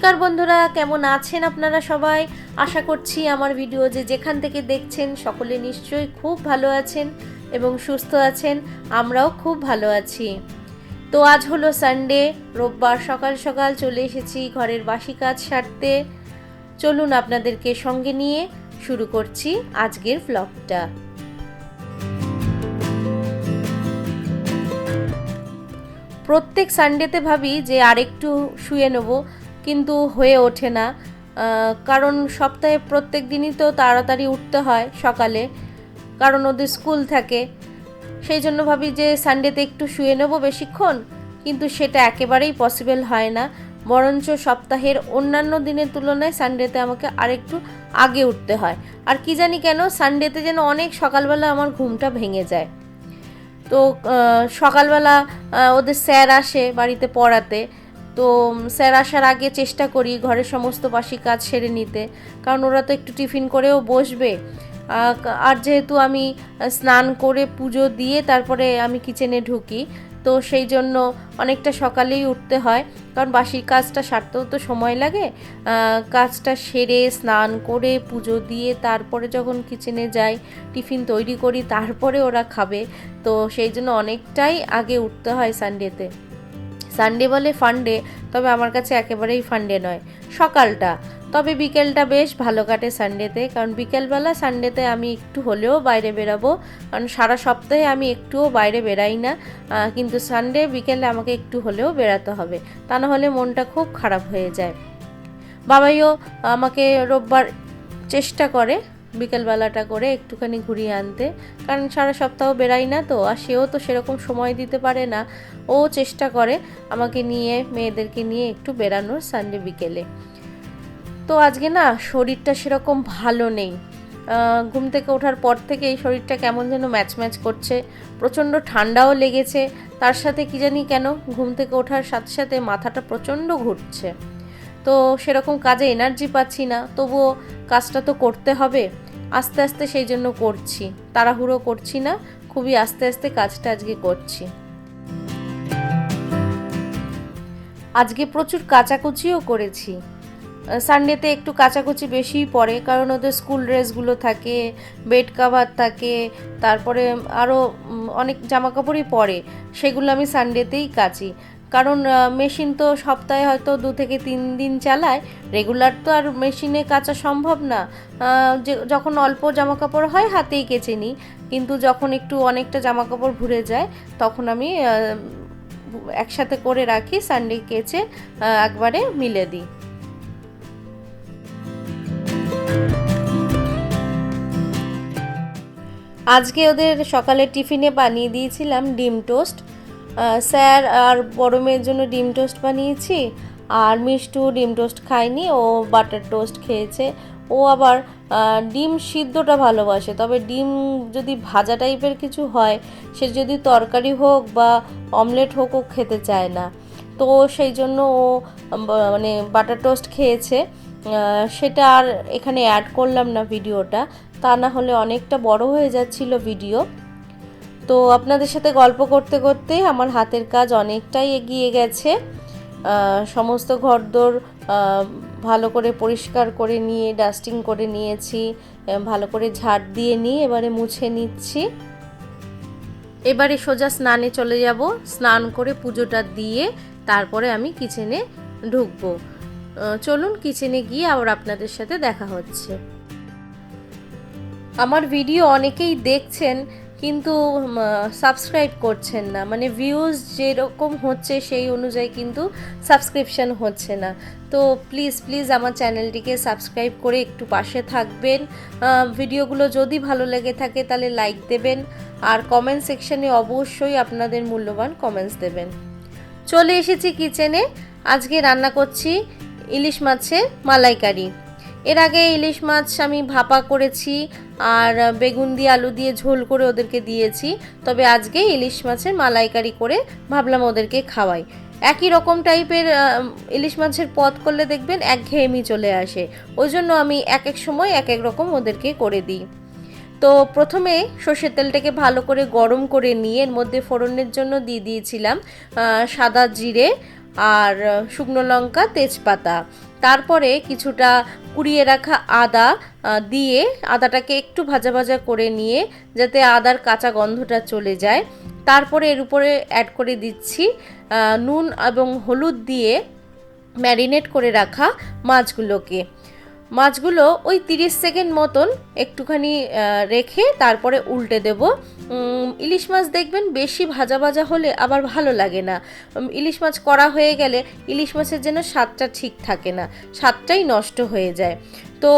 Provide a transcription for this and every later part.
নমস্কার বন্ধুরা, কেমন আছেন আপনারা সবাই? আশা করছি আমার ভিডিও যে যেখান থেকে দেখছেন সকলে নিশ্চয়ই খুব ভালো আছেন এবং সুস্থ আছেন, আমরাও খুব ভালো আছি। তো আজ হলো সানডে রোববার সকাল সকাল চলে এসেছি ঘরের বাসি কাজ সারতে। চলুন আপনাদেরকে সঙ্গে নিয়ে শুরু করছি আজকের ব্লগটা প্রত্যেক সানডেতে ভাবি যে আরেকটু শুয়ে নেব। কিন্তু হয়ে ওঠে না। কারণ সপ্তাহে প্রত্যেক দিনই তো তাড়াতাড়ি উঠতে হয় সকালে, কারণ ওদের স্কুল থাকে। সেই জন্য ভাবি যে সানডেতে একটু শুয়ে নেব বেশিক্ষণ, কিন্তু সেটা একেবারেই পসিবল হয় না। বরঞ্চ সপ্তাহের অন্যান্য দিনের তুলনায় সানডেতে আমাকে আরেকটু আগে উঠতে হয়। আর কি জানি কেন সানডেতে যেন অনেক সকালবেলা আমার ঘুমটা ভেঙে যায়। তো সকালবেলা ওদের স্যার আসে বাড়িতে পড়াতে তো স্যার আসার আগে চেষ্টা করি ঘরের সমস্ত বাসি কাজ সেরে নিতে। কারণ ওরা তো একটু টিফিন করেও বসবে। আর যেহেতু আমি স্নান করে পুজো দিয়ে তারপরে আমি কিচেনে ঢুকি, তো সেই জন্য অনেকটা সকালেই উঠতে হয়। কারণ বাসির কাজটা সারতেও তো সময় লাগে। কাজটা সেরে স্নান করে পুজো দিয়ে তারপরে যখন কিচেনে যাই, টিফিন তৈরি করি, তারপরে ওরা খাবে। তো সেই জন্য অনেকটাই আগে উঠতে হয় সানডেতে সানডে বলে ফান্ডে তবে আমার কাছে একেবারেই ফান্ডে নয়। সকালটা। তবে বিকেলটা বেশ ভালো কাটে সানডেতে কারণ বিকেলবেলা সানডেতে আমি একটু হলেও বাইরে বেরাবো। কারণ সারা সপ্তাহে আমি একটুও বাইরে বেরাই না। কিন্তু সানডে বিকেলে আমাকে একটু হলেও বেরাতে হবে। তা না হলে মনটা খুব খারাপ হয়ে যায়। বাবাইও আমাকে রোববার চেষ্টা করে। বিকেলবেলাটা করে একটুখানি ঘুরিয়ে আনতে। কারণ সারা সপ্তাহ বেরাই না তো, আর সেও তো সেরকম সময় দিতে পারে না। ও চেষ্টা করে আমাকে নিয়ে, মেয়েদেরকে নিয়ে একটু বেরানোর সানডে বিকেলে। তো আজকে না শরীরটা সেরকম ভালো নেই। ঘুম থেকে ওঠার পর থেকে এই শরীরটা কেমন যেন ম্যাচ ম্যাচ করছে। প্রচণ্ড ঠান্ডাও লেগেছে। তার সাথে কি জানি কেন, ঘুম থেকে ওঠার সাথে সাথে মাথাটা প্রচণ্ড ঘুরছে। তো সেরকম কাজে এনার্জি পাচ্ছি না, তবুও কাজটা তো করতে হবে। আস্তে আস্তে সেই জন্য করছি, তাড়াহুড়ো করছি না, খুবই আস্তে আস্তে কাজটা আজকে করছি। আজকে প্রচুর কাচাকুচিও করেছি। সানডেতে একটু কাচাকুচি বেশিই পড়ে, কারণ ওদের স্কুল ড্রেসগুলো থাকে বেড কাভার থাকে, তারপরে আরও অনেক জামা কাপড়ই পরে, সেগুলো আমি সানডেতেই কাচি। কারণ মেশিন তো সপ্তাহে হয়তো দু থেকে তিন দিন চালায়। রেগুলার তো আর মেশিনে কাচা সম্ভব না। যে, যখন অল্প জামা কাপড় হয়, হাতেই কেচে নিই। কিন্তু যখন একটু অনেকটা জামা কাপড় ভরে যায়, তখন আমি একসাথে করে রাখি সানডে কেচে একবারে মিলে দিই। আজকে ওদের সকালে টিফিনে বানিয়ে দিয়েছিলাম ডিম টোস্ট। স্যার আর বড় মেয়ের জন্য ডিম টোস্ট বানিয়েছি আর মিষ্টু ডিম টোস্ট খায়নি, ও বাটার টোস্ট খেয়েছে। ও আবার ডিম সিদ্ধটা ভালোবাসে, তবে ডিম যদি ভাজা টাইপের কিছু হয়, সে যদি তরকারি হোক বা অমলেট হোক, ও খেতে চায় না। তো সেই জন্য ও মানে বাটার টোস্ট খেয়েছে। সেটা আর এখানে অ্যাড করলাম না ভিডিওটা, তা না হলে অনেকটা বড় হয়ে যাচ্ছিল ভিডিও। তো আপনাদের সাথে গল্প করতে করতে আমার হাতের কাজ অনেকটাই এগিয়ে গেছে। সমস্ত ঘরদোর ভালো করে পরিষ্কার করে নিয়ে, ডাস্টিং করে নিয়েছি ভালো করে ঝাড় দিয়ে নিয়ে এবারে মুছে নিচ্ছি। এবারে সোজা স্নানে চলে যাব। স্নান করে পুজোটা দিয়ে তারপরে আমি কিচেনে ঢুকবো। চলুন কিচেনে গিয়ে আবার আপনাদের সাথে দেখা হচ্ছে। আমার ভিডিও অনেকেই দেখছেন কিন্তু সাবস্ক্রাইব করছেন না। মানে ভিউজ যেরকম হচ্ছে সেই অনুযায়ী কিন্তু সাবস্ক্রিপশন হচ্ছে না। তো প্লিজ প্লিজ আমার চ্যানেলটিকে সাবস্ক্রাইব করে একটু পাশে থাকবেন। ভিডিওগুলো যদি ভালো লেগে থাকে তাহলে লাইক দেবেন। আর কমেন্ট সেকশনে অবশ্যই আপনাদের মূল্যবান কমেন্টস দেবেন। চলে এসেছি কিচেনে আজকে রান্না করছি ইলিশ মাছের মালাইকারি। এর আগে ইলিশ মাছ আমি ভাপা করেছি আর বেগুন দিয়ে আলু দিয়ে ঝোল করে ওদেরকে দিয়েছি। তবে আজকে ইলিশ মাছের মালাইকারি করে ভাবলাম ওদেরকে খাওয়াই। একই রকম টাইপের ইলিশ মাছের পদ করলে দেখবেন একঘেয়েমি চলে আসে। ওই জন্য আমি এক এক সময় এক এক রকম ওদেরকে করে দিই। তো প্রথমে সর্ষের তেলটাকে ভালো করে গরম করে নিয়ে এর মধ্যে ফোড়নের জন্য দিয়ে দিয়েছিলাম সাদা জিরে আর শুকনো লঙ্কা, তেজপাতা। তারপরে কিছুটা কুড়িয়ে রাখা আদা দিয়ে আদাটাকে একটু ভাজা ভাজা করে নিয়ে যাতে আদার কাঁচা গন্ধটা চলে যায়। তারপরে এর উপরে অ্যাড করে দিচ্ছি নুন এবং হলুদ দিয়ে ম্যারিনেট করে রাখা মাছগুলোকে। মাছগুলো ওই তিরিশ সেকেন্ড মতন একটুখানি রেখে তারপরে উল্টে দেব। ইলিশ মাছ দেখবেন বেশি ভাজা ভাজা হলে আবার ভালো লাগে না। ইলিশ মাছ করা হয়ে গেলে ইলিশ মাছের যেন স্বাদটা ঠিক থাকে না, স্বাদটাই নষ্ট হয়ে যায়। তো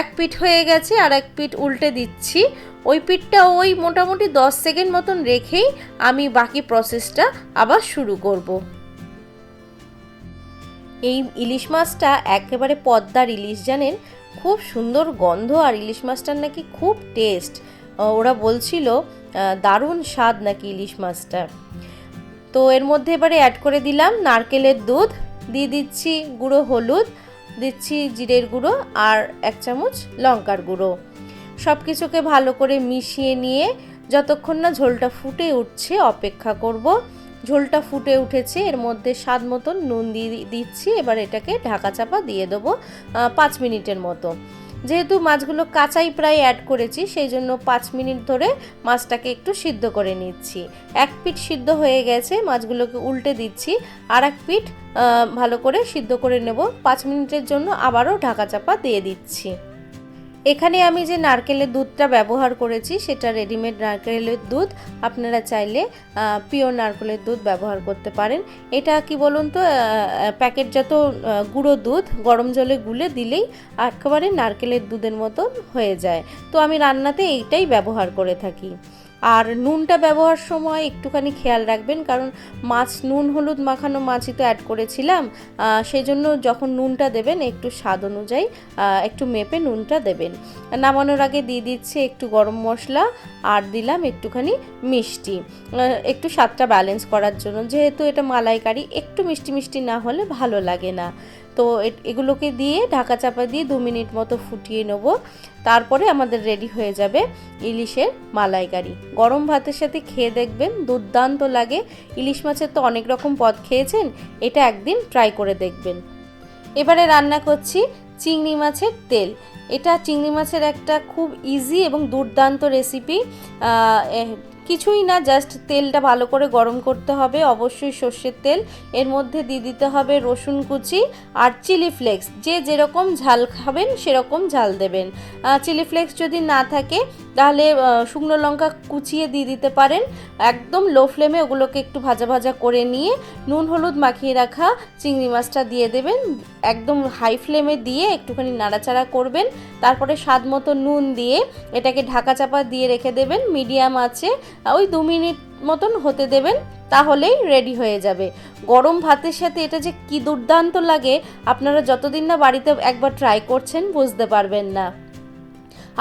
এক পিঠ হয়ে গেছে আর এক পিঠ উল্টে দিচ্ছি। ওই পিঠটা ওই মোটামুটি দশ সেকেন্ড মতন রেখেই আমি বাকি প্রসেসটা আবার শুরু করব। এই ইলিশ মাছটা একেবারে পদ্মার ইলিশ, জানেন? খুব সুন্দর গন্ধ আর ইলিশ মাছটার নাকি খুব টেস্ট ওরা বলছিল দারুণ স্বাদ নাকি ইলিশ মাছটার তো এর মধ্যে এবারে অ্যাড করে দিলাম নারকেলের দুধ, দিয়ে দিচ্ছি গুঁড়ো হলুদ, দিচ্ছি জিরের গুঁড়ো আর এক চামচ লঙ্কার গুঁড়ো। সব কিছুকে ভালো করে মিশিয়ে নিয়ে যতক্ষণ না ঝোলটা ফুটে উঠছে, অপেক্ষা করব। ঝোলটা ফুটে উঠেছে। এর মধ্যে স্বাদ মতন নুন দিয়ে দিচ্ছি। এবার এটাকে ঢাকা চাপা দিয়ে দেবো পাঁচ মিনিটের মতো। যেহেতু মাছগুলো কাঁচাই প্রায় অ্যাড করেছি, সেই জন্য পাঁচ মিনিট ধরে মাছটাকে একটু সিদ্ধ করে নিচ্ছি। এক পিঠ সিদ্ধ হয়ে গেছে, মাছগুলোকে উল্টে দিচ্ছি। আর এক পিঠ ভালো করে সিদ্ধ করে নেব। পাঁচ মিনিটের জন্য আবারও ঢাকা চাপা দিয়ে দিচ্ছি। এখানে আমি যে নারকেলের দুধটা ব্যবহার করেছি, সেটা রেডিমেড নারকেলের দুধ। আপনারা চাইলে পিওর নারকেলের দুধ ব্যবহার করতে পারেন। এটা কি বলুন তো প্যাকেটজাত গুঁড়ো দুধ, গরম জলে গুলে দিলেই একেবারে নারকেলের দুধের মতন হয়ে যায়। তো আমি রান্নাতে এইটাই ব্যবহার করে থাকি। আর নুনটা ব্যবহার সময় একটুখানি খেয়াল রাখবেন, কারণ মাছ, নুন, হলুদ মাখানো মাছই তো অ্যাড করেছিলাম সেই জন্য যখন নুনটা দেবেন একটু স্বাদ অনুযায়ী একটু মেপে নুনটা দেবেন। নামানোর আগে দিয়ে দিচ্ছে একটু গরম মশলা আর দিলাম একটুখানি মিষ্টি। একটু স্বাদটা ব্যালেন্স করার জন্য, যেহেতু এটা মালাইকারি, একটু মিষ্টি মিষ্টি না হলে ভালো লাগে না। তো এগুলোকে দিয়ে ঢাকা চাপা দিয়ে দু মিনিট মতো ফুটিয়ে নেব। তারপরে আমাদের রেডি হয়ে যাবে ইলিশের মালাইকারি। গরম ভাতের সাথে খেয়ে দেখবেন দুর্দান্ত লাগে। ইলিশ মাছের তো অনেক রকম পদ খেয়েছেন, এটা একদিন ট্রাই করে দেখবেন। এবারে রান্না করছি চিংড়ি মাছের তেল। এটা চিংড়ি মাছের একটা খুব ইজি এবং দুর্দান্ত রেসিপি কিছুই না জাস্ট তেলটা ভালো করে গরম করতে হবে, অবশ্যই সর্ষের তেল, এর মধ্যে দিয়ে দিতে হবে রসুন কুচি আর চিলি ফ্লেক্স, যে যেরকম ঝাল খাবেন সেরকম ঝাল দেবেন। চিলি ফ্লেক্স যদি না থাকে, তাহলে শুকনো লঙ্কা কুচিয়ে দিয়ে দিতে পারেন, একদম লো ফ্লেমে ওগুলোকে একটু ভাজা ভাজা করে নিয়ে নুন, হলুদ মাখিয়ে রাখা চিংড়ি মাছটা দিয়ে দেবেন। একদম হাই ফ্লেমে দিয়ে একটুখানি নাড়াচাড়া করবেন। তারপরে স্বাদ মতো নুন দিয়ে এটাকে ঢাকা চাপা দিয়ে রেখে দেবেন। মিডিয়াম আছে। ওই দু মিনিট মতন হতে দেবেন, তাহলেই রেডি হয়ে যাবে। গরম ভাতের সাথে এটা যে কি দুর্দান্ত লাগে, আপনারা যতদিন না বাড়িতে একবার ট্রাই করছেন, বুঝতে পারবেন না।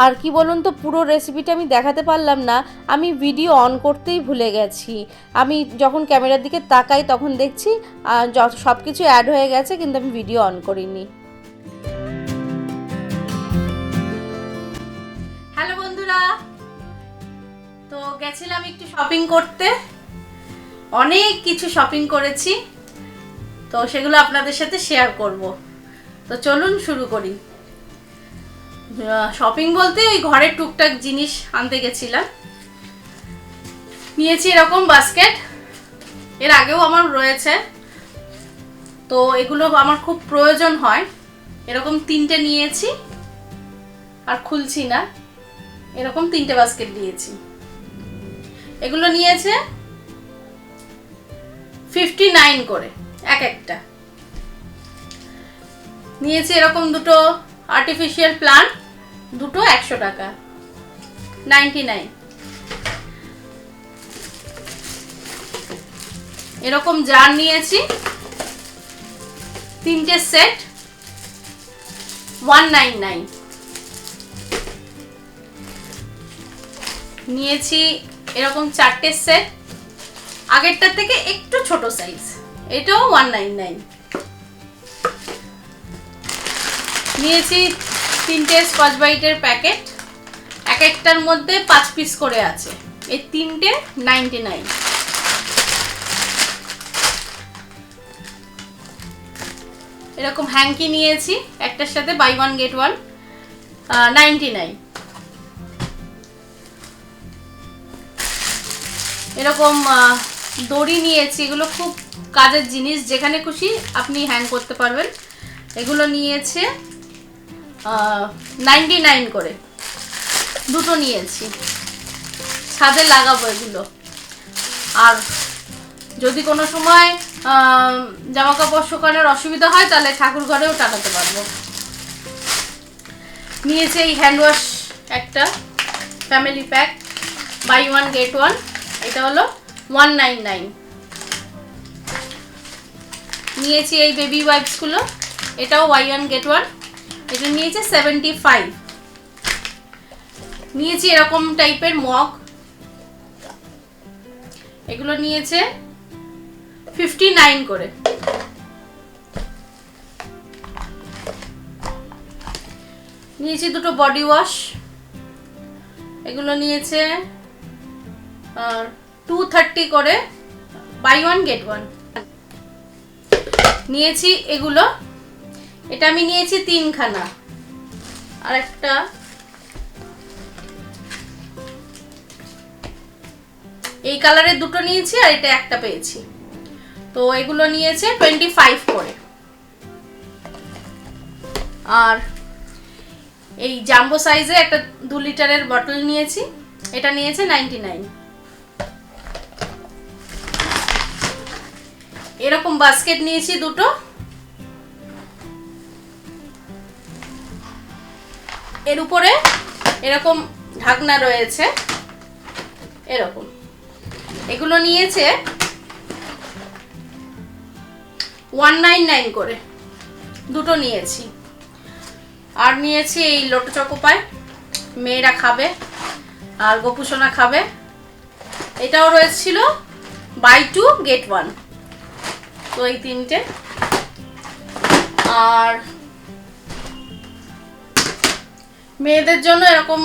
আর কি বলুন তো, পুরো রেসিপিটা আমি দেখাতে পারলাম না। আমি ভিডিও অন করতেই ভুলে গেছি। আমি যখন ক্যামেরার দিকে তাকাই তখন দেখছি সব কিছু অ্যাড হয়ে গেছে, কিন্তু আমি ভিডিও অন করিনি। হ্যালো বন্ধুরা। তো গেছিলাম একটু শপিং করতে। অনেক কিছু শপিং করেছি। তো সেগুলো আপনাদের সাথে শেয়ার করব। তো চলুন শুরু করি। শপিং বলতে ওই ঘরের টুকটাক জিনিস আনতে গেছিলাম। নিয়েছি এরকম বাস্কেট এর আগেও আমার রয়েছে। তো এগুলো আমার খুব প্রয়োজন হয়। এরকম তিনটে নিয়েছি। আর খুলছি না। এরকম তিনটে বাস্কেট দিয়েছি এগুলো নিয়েছে ফিফটি নাইন করে, এক একটা। নিয়েছি এরকম দুটো আর্টিফিশিয়াল প্লান্ট দুটো একশো টাকা। নাইনটি নাইন এরকম জার নিয়েছি। তিনটে সেট। ওয়ান নাইন নাইন নিয়েছি এরকম চারটে সেট। আগেরটার থেকে একটু ছোট সাইজ এটাও ওয়ান নাইন নাইন নিয়েছি তিনটে স্কচ বাইটের প্যাকেট। এক একটার মধ্যে পাঁচ পিস করে আছে। এই তিনটে নাইনটি নাইন এরকম হ্যাঙ্কি নিয়েছি, একটার সাথে buy one get one ninety nine এরকম দড়ি নিয়েছি, এগুলো খুব কাজের জিনিস, যেখানে খুশি আপনি হ্যাং করতে পারবেন। এগুলো নিয়েছে নাইনটি নাইন করে। দুটো নিয়েছি। ছাদে লাগাবো এগুলো। আর যদি কোনো সময় জামা কাপড় শুকানোর অসুবিধা হয়, তাহলে ঠাকুর ঘরেও টানাতে পারব। নিয়েছে এই হ্যান্ড ওয়াশ একটা family pack buy one get one এটা হলো ওয়ান নাইন নাইন নিয়েছি এই বেবি ওয়াইপসগুলো এটাও ওয়াই ওয়ান গেট ওয়ান এটা নিয়েছে সেভেন্টি ফাইভ নিয়েছি এরকম টাইপের মগ। এগুলো নিয়েছে ফিফটি নাইন করে। নিয়েছি দুটো বডি ওয়াশ এগুলো নিয়েছে টু থার্টি করে বাই ওয়ান গেট ওয়ান নিয়েছি এগুলো এটা আমি নিয়েছি তিনখানা। আর একটা এই কালারের দুটো নিয়েছি আর এটা একটা পেয়েছি। তো এগুলো নিয়েছে টোয়েন্টি ফাইভ করে। আর এই জাম্বো সাইজে একটা দু লিটারের বটল নিয়েছি। এটা নিয়েছে নাইনটি নাইন এরকম বাস্কেট নিয়েছি দুটো। এর উপরে এরকম ঢাকনা রয়েছে, এরকম। এগুলো নিয়েছে ওয়ান নাইন নাইন করে। দুটো নিয়েছি। আর নিয়েছি এই লোটো চকোপায়। মেয়েরা খাবে, আর গোপুসোনা খাবে। এটাও রয়েছিল বাই টু গেট ওয়ান। তো এই তিনটে। আর মেয়েদের জন্য এরকম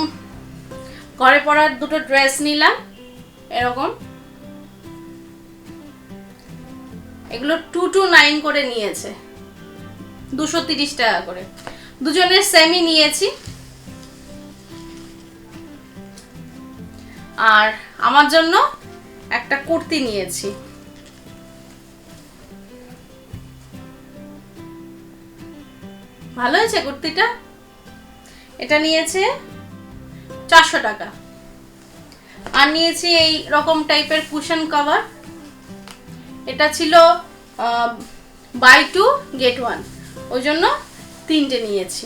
ঘরে পরার দুটো ড্রেস নিলাম, এরকম। এগুলো টু টু নাইন করে নিয়েছে, দুশো তিরিশ টাকা করে। দুজনের সেমি নিয়েছি। আর আমার জন্য একটা কুর্তি নিয়েছি। ভালো হয়েছে কুর্তিটা? এটা নিয়েছে চারশো টাকা। আর নিয়েছি এই রকম টাইপের কুশন কভার এটা ছিল বাই টু গেট ওয়ান ওই জন্য তিনটে নিয়েছি।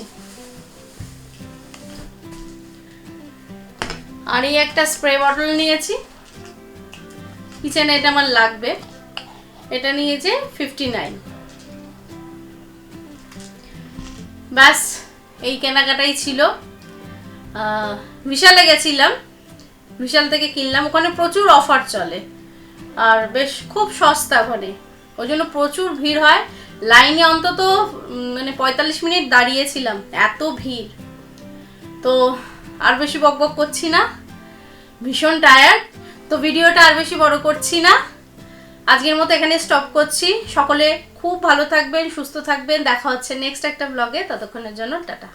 আর এই একটা স্প্রে বটল নিয়েছি। কিচেনে এটা আমার লাগবে। এটা নিয়েছে ফিফটি নাইন ব্যাস। এই কেনাকাটাই ছিল। বিশালে গেছিলাম। বিশাল থেকে কিনলাম। ওখানে প্রচুর অফার চলে। আর বেশ খুব সস্তা ওখানে ওই জন্য প্রচুর ভিড় হয়। লাইনে অন্তত মানে পঁয়তাল্লিশ মিনিট দাঁড়িয়েছিলাম। এত ভিড়। তো আর বেশি বকবক করছি না। ভীষণ টায়ার্ড তো ভিডিওটা আর বেশি বড় করছি না। আজকের মতো এখানে স্টপ করছি। সকলে খুব ভালো থাকবেন, সুস্থ থাকবেন। দেখা হচ্ছে নেক্সট একটা ব্লগে ততক্ষণের জন্য টাটা।